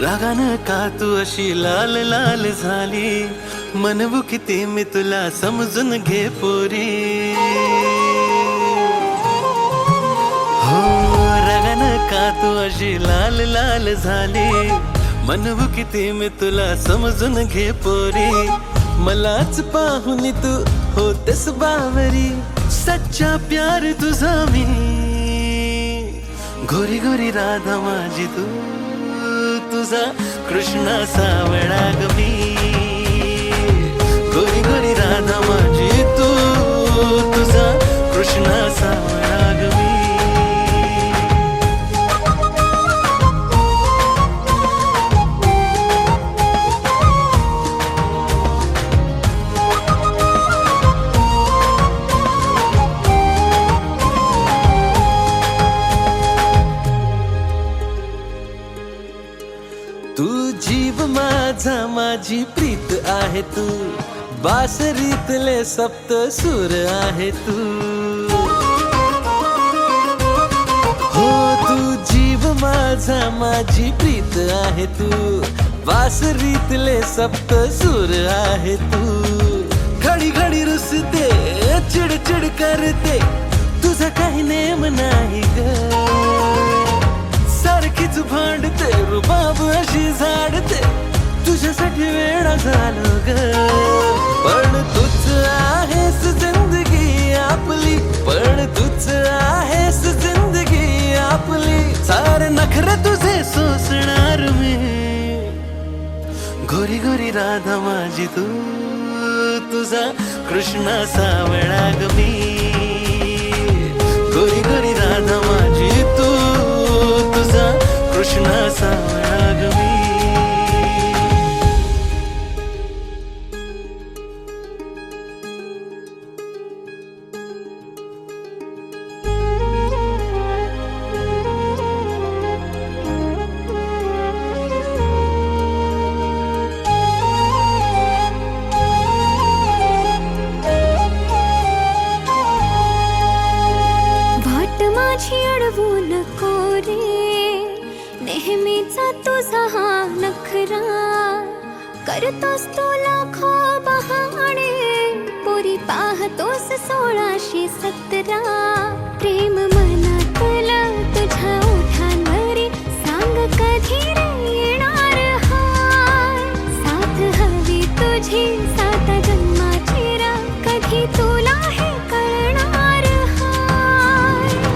रागान का तू अशी लाल लाल झाली. मनवू किती मी तुला समजून घे पोरी. हो रागान का तू अशी लाल लाल झाली. मनवू किती मी तुला समजून घे पोरी. मलाच पाहून तू होतेस बावरी. सच्चा प्यार तुझा मी. गोरी गोरी राधा माझी तू. तुझा कृष्ण सावळाग मी. गोरी गोरी राधा माझी तू तुझा कृष्ण सावळा तू जीव माझा माझी प्रीत आहे तू. बासरीतले सप्त सूर आहे तू. हो तू जीव माझा माझी प्रीत आहे तू. बासरीतले सप्त सूर आहे तू. घडी घडी रुसते चिडचिड करते. तुझा काही नेम नाही ग. सारखीच भांड झालं ग. पण तूच आहेस जिंदगी आपली. पण तूच आहेस जिंदगी आपली. सारे नखरे तुझे सोसणार मी. गोरी गोरी राधा माझी तू. तुझा कृष्णा सावळा मी. गोरी गोरी राधा माझी तू. तुझा कृष्णा सावळा वाट माझी अडवू नको रे नेहमीचा तुझा हा नखरा. करतोस तू लाखो बहाणे. पोरी पाहतोस सोळाशे सतरा.